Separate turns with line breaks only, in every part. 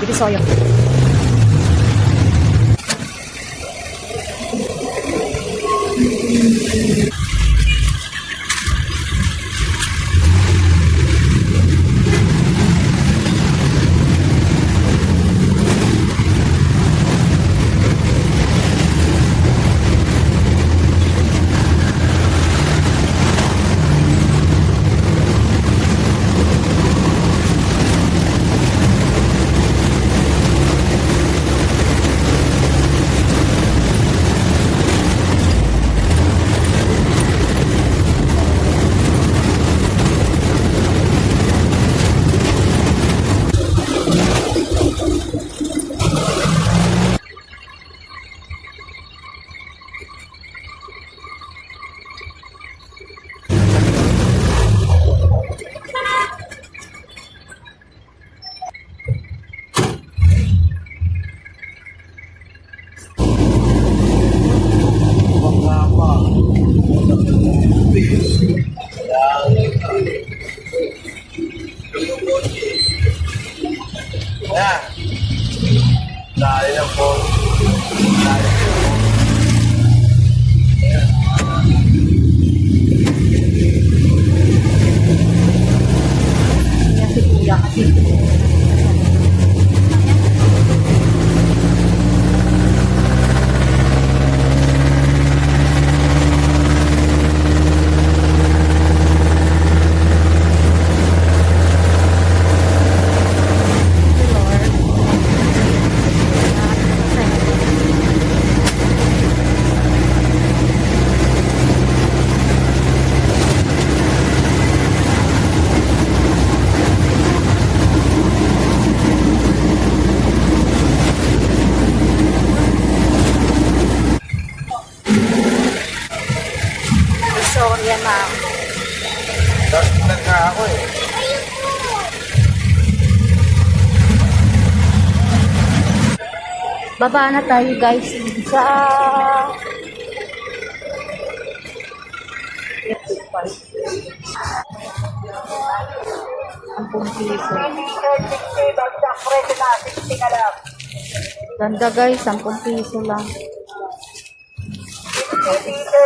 Divisoyo.
Yan.
Ma'am.
Tapos nagka ako eh.
Baba na tayo guys sa Ampung piso. Ganda guys, 10 piso lang.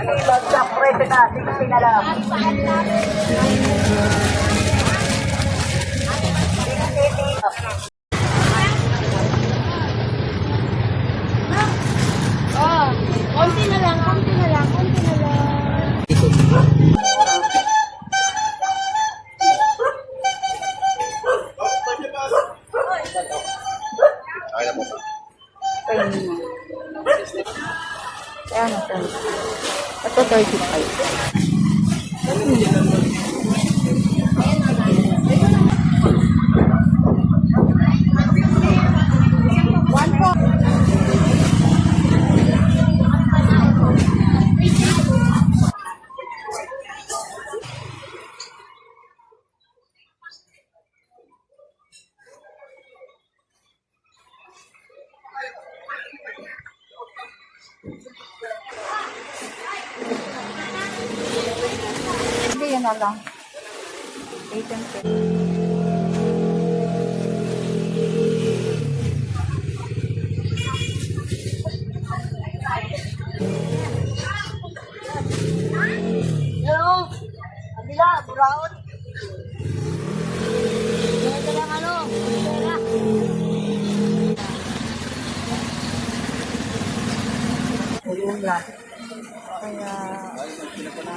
Oh,
konti na lang, konti na lang, konti na lang.
Okay na.
Kaya mo. Kaya na tayo. Ito 35. Hindi, yun na lang. 8 and 10.
Hello? Kabila, brown. Ano,
lang. Kaya... Baka sobra na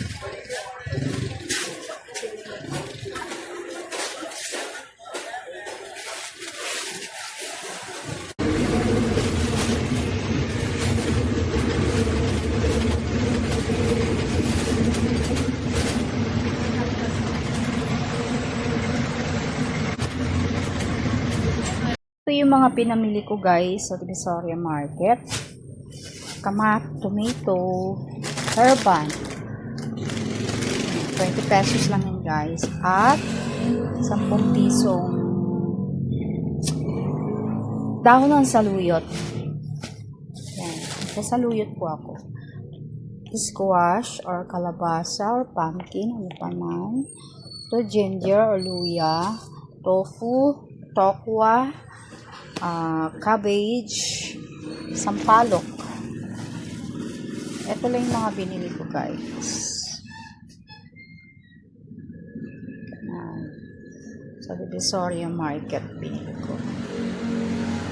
mga pinamili ko guys sa Divisoria Market. Kamat, tomato, herban. 20 pesos lang yan guys. At 10 pisong dahon ng saluyot. Yan. Sasaluyot po ako. Squash or kalabasa or pumpkin, ano pa man. Ito, ginger or luya. Tofu, tokwa, ah, cabbage, sampalok. Ito lang yung mga binili ko guys. Yan. Sa Divisoria Market binili ko.